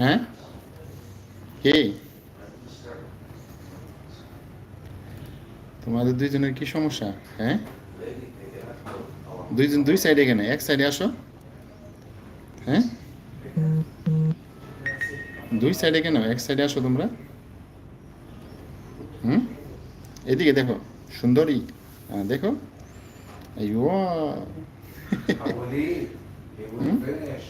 হ্যাঁ কে? তোমাদের দুইজনের কি সমস্যা? হ্যাঁ? দুইজন দুই সাইডে কেন? এক সাইডে আসো। হ্যাঁ? দুই সাইডে কেন? এক সাইডে আসো তোমরা। হুম? এদিকে দেখো, সুন্দরী। হ্যাঁ দেখো। আইও. will hmm? finish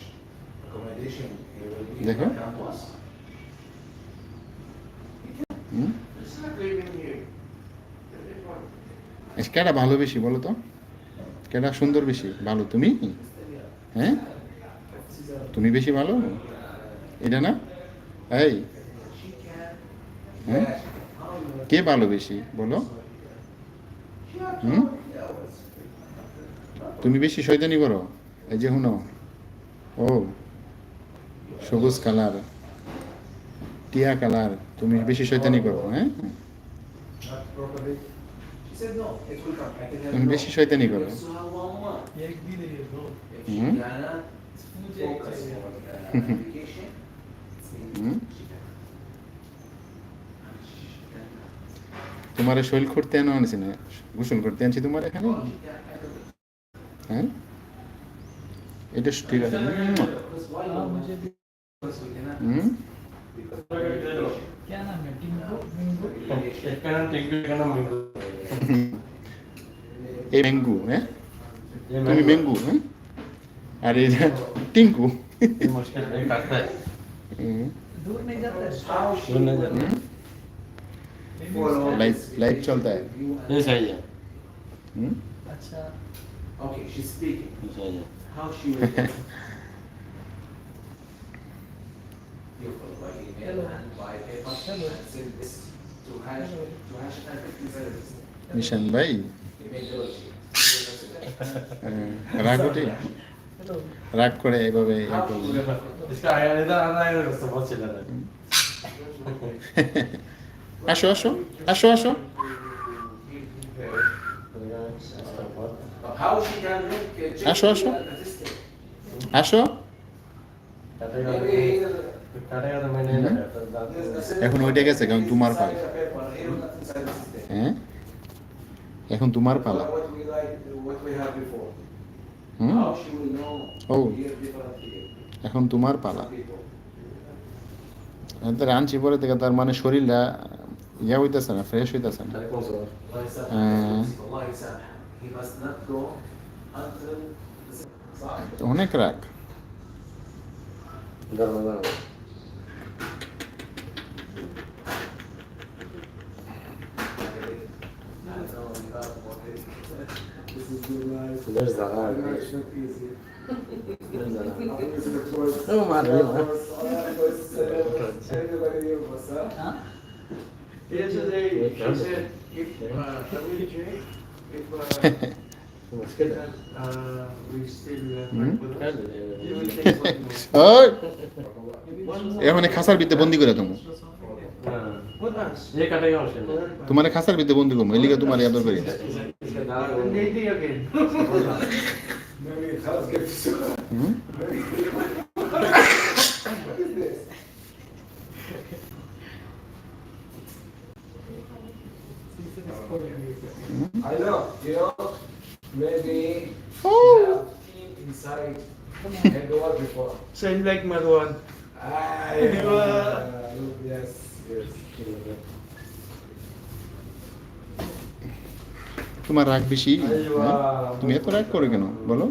কেটা hmm? ভালো বেশি বলো তো? কেটা সুন্দর বেশি। ভালো। তুমি? হ্যাঁ? তুমি বেশি ভালো? এটা না? এই। হ্যাঁ? কে ভালো বেশি? বলো। হুম? তুমি বেশি শয়তানি করো এই যে হুনো ও, সবুজ কালার, টিয়া কালার, তুমি বেশি শয়তানি করো হ্যাঁ? তুমি বেশি শয়তানি করো। তোমার শৈল করতে আনা আনছি না, গোসল করতে আনছি তোমার এখানে? হ্যাঁ? এটা ঠিক আছে Because why हाँ not? मुझे भी Because we cannot. Hmm Because क्या नाम है टिंकू मिंगू একটা নাম টিঙ্কু একটা নাম মিঙ্কু এই ম্যাঙ্গু হ্যাঁ ये তুমি ম্যাঙ্গু হ্যাঁ আর এটা টিঙ্কু ये मुश्किल है काटता है হুম दूर नहीं जाता है how she सुनने will जाते হুম follow Live- this live video चलता है। you ये सही है হুম अच्छा Okay, she's speaking. ये सही है how she was beautiful, like email and by paper, and send this to hash to hashtag service. Nishan ভাই রাগটি রাগ করে এভাবে আসো আসো আসো আসো আসো আসো আসো। এখন ওইটা গেছে কারণ তোমার পালা। হ্যাঁ? এখন তোমার পালা। হুম? ও এখন তোমার পালা। রানছি পরে থেকে তার মানে শরীরটা ইয়া হইতেছে না ফ্রেশ হইতেছে না। হ্যাঁ। होने crack This is a, she said, if, uh, if, uh, Let's get এখানে খাসার বিদ্যে বন্দি করে তুমি তোমার খাসার বিদ্যে বন্দি করব এলিকে তোমার ইয়াদ করি। I know, you. Maybe Oh. have team inside out before. Same like Marwan Ah, yeah. yes, yes. তোমার রাগ বেশি হ্যাঁ? তুমি এত রাগ করো কেন বলো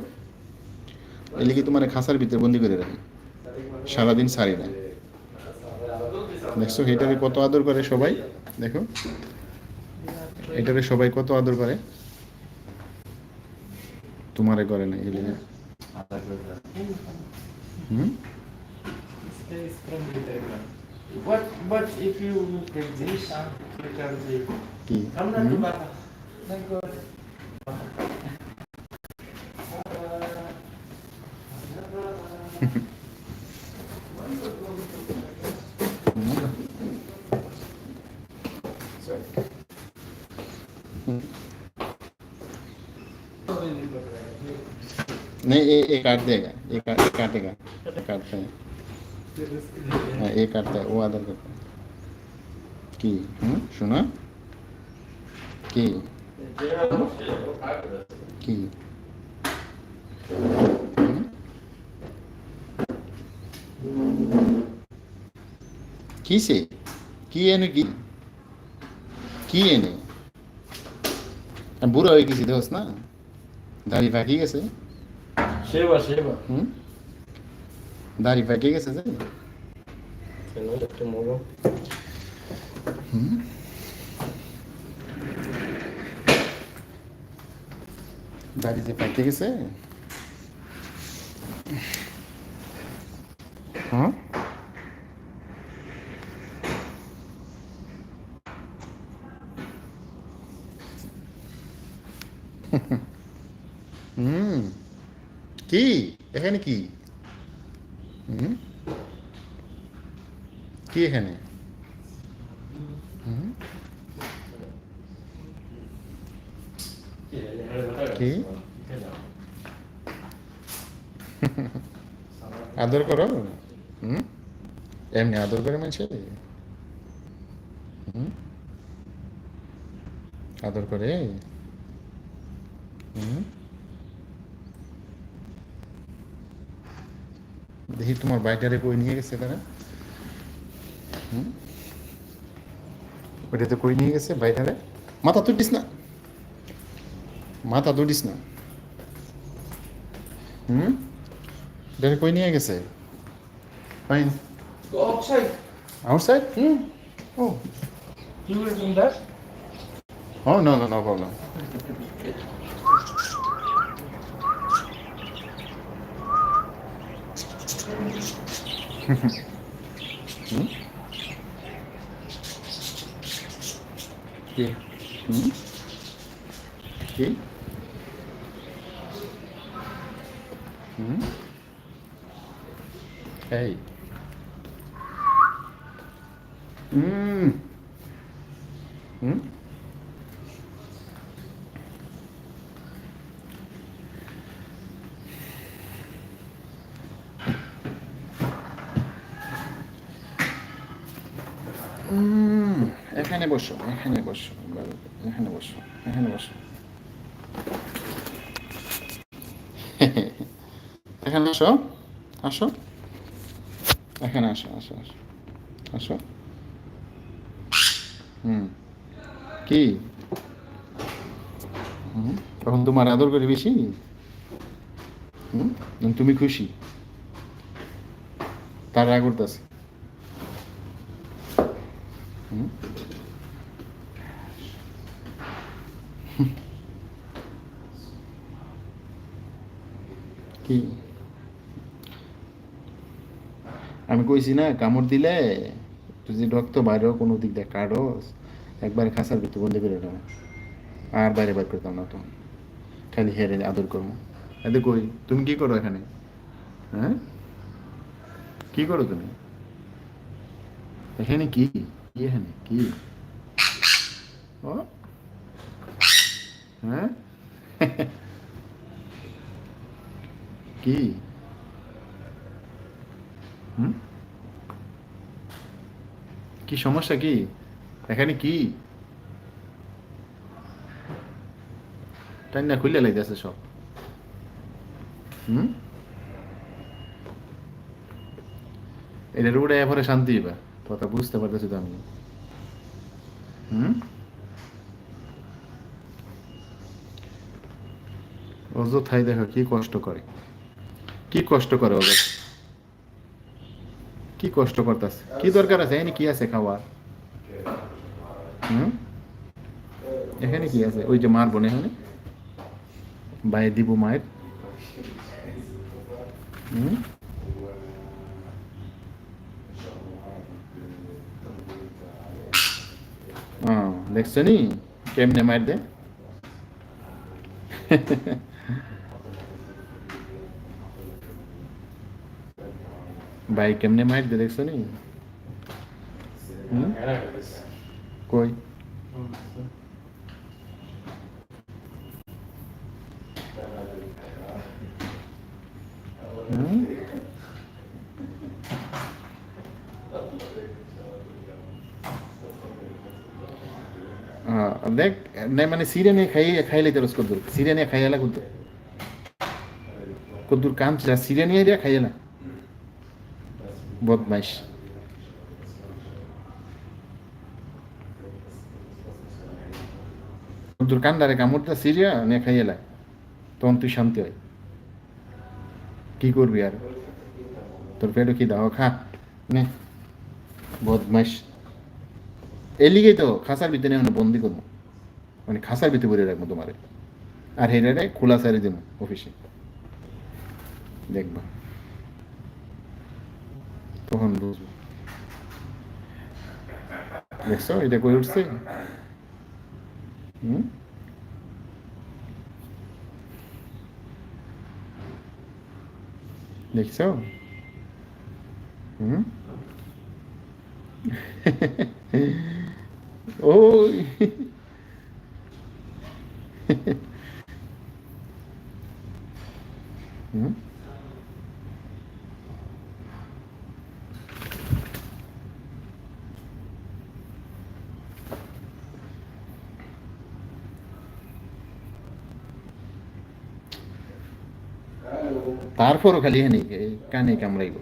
এলে কি তোমার খাসার ভিতরে বন্দি করে রাখি সারাদিন সারি না দেখছ এটারে কত আদর করে সবাই দেখো এটারে সবাই কত আদর করে তোমারে করে না এলিগে হুম Stay from the But but if you take this, you can say, কি I'm not too hmm? bad. Thank God नहीं ये ये काट देगा ये काट ये काटेगा काटता है हाँ ये काटता है वो आदर करता है কি হুম শোনা কি কি হুম? কিসে কি এনে কি কি এনে আমি বুড়ো হয়ে গেছি দোষ না দাড়ি পাকি গেছে Sheba, Sheba. হুম দাড়ি পাকি গেছে যে কেন একটা মরো হুম দাড়ি যে পাইতে গেছে হ্যাঁ হুম কি? এখানে কি? হুম? কি এখানে? কি? আদর করো। হুম? এমনি আদর করে মানুষে হুম? আদর করে? হুম? দেখি তোমার বাইটারে কই নিয়ে গেছে তারা। হুম? ওইটাতে কই নিয়ে গেছে বাইটারে। মাথা তুটিস না। মাথা তুটিস না। হুম? এটা কই নিয়ে গেছে? ফাইন। Outside. Outside hmm. ও। You will do that? Oh no no no problem hmm কি হুম কি হুম এই হুম হুম এখানে বসো এখানে বসো এখানে বসো এখানে বসো। এখানে আসো আসো। এখানে আসো আসো আসো আসো। হুম, কি? তখন তোমার আদর করে বেশি? হুম তুমি খুশি? তার রাগ করতেছে হুম কি? আমি কইছি না, কামড় দিলে যদি রক্ত বাইরেও কোনো দিক দিয়ে কাটস একবার খাসার ভিতরে বন্দি করে দেবো আর বাইরে বাইর করতাম না তো। খালি হেরে আদর করব এতে কই তুমি কি করো এখানে? হ্যাঁ? কি করো তুমি? এখানে কি? এখানে? কি? হ্যাঁ? কি? হুম? কি সমস্যা কি? এখানে কি? টাইম খুলে লাইতেছে সব। হুম? এটার উপরে এরপরে শান্তি বা কথা বুঝতে পারতেছি তো আমি। হুম? অযথাই দেখো কি কষ্ট করে। কি কষ্ট করে ওদের? কি কষ্ট করতেছে? কি দরকার আছে? এখানে কি আছে খাওয়ার? এখানে কি আছে? ওই যে মারবো না এখানে? বাইরে দিব মায়ের। দেখছ নি? কেমনে মার দে ভাই কেমনে মার দে দেখছ নি? কই? দেখ না মানে সিরিয়া নিয়ে খাইয়ে খাইলে তো কদ্দুর। সিরিয়া নিয়ে খাইয়ালা কদ্দুর। কদ্দুর কাম ছিল সিরিয়া নিয়ে দিয়া খাইয়ালা বদমাইশ কদ্দুর কান্দারে কামড়টা সিরিয়া, নিয়ে খাইয়ালা তখন তুই শান্তি হয়। কি করবি আর? তোর পেটে কি দাও? খা। নে। বদমাইশ এর লিগেই তো খাসার ভিতরে এখন বন্দি করব। মানে খাসার ভিতরে ভরে রাখব তোমারে। আর হেরারে খোলা সারি দেবো অফিসে দেখবা। তখন বুঝব? দেখছ? এটা করে উঠছে। হুম? দেখছ? হুম? ওই হুম তারপরও খালি হ্যাঁ কানে কামড়াইব।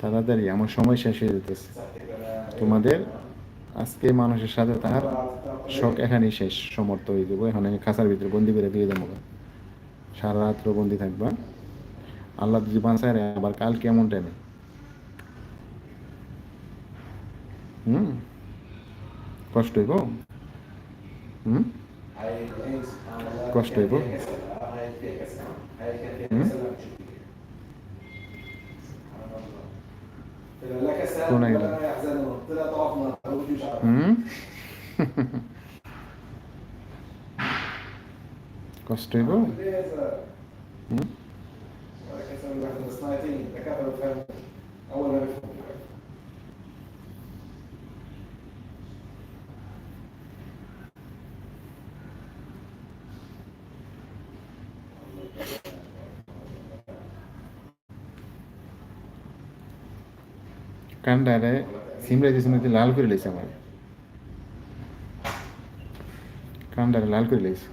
তাড়াতাড়ি আমার সময় শেষ হয়ে যেতেছে। তোমাদের আজকে মানুষের সাথে তাহার শখ এখানেই শেষ সমর্থ হয়ে দেবো এখন আমি খাঁচার ভিতরে বন্দি করে দিয়ে দেবো। সারা রাত্র বন্দি থাকবা। আল্লাহ যদি বাঁচায় রে, আবার কাল কেমন টাইমে হুম? কষ্ট হইব? হুম? কষ্ট হইব? فيها كاس هل كان فيها كاس لا مش فيها لا كاس ولا يحزنون طلع طرف من الطرف مش عارف كوستيبو ولا كاس ولا واحده بس اول ما بيفهموا কান্ডারে সিমরাইতে সিমরাইতে লাল করে লেছে আমার। কান্ডারে লাল করে লেছে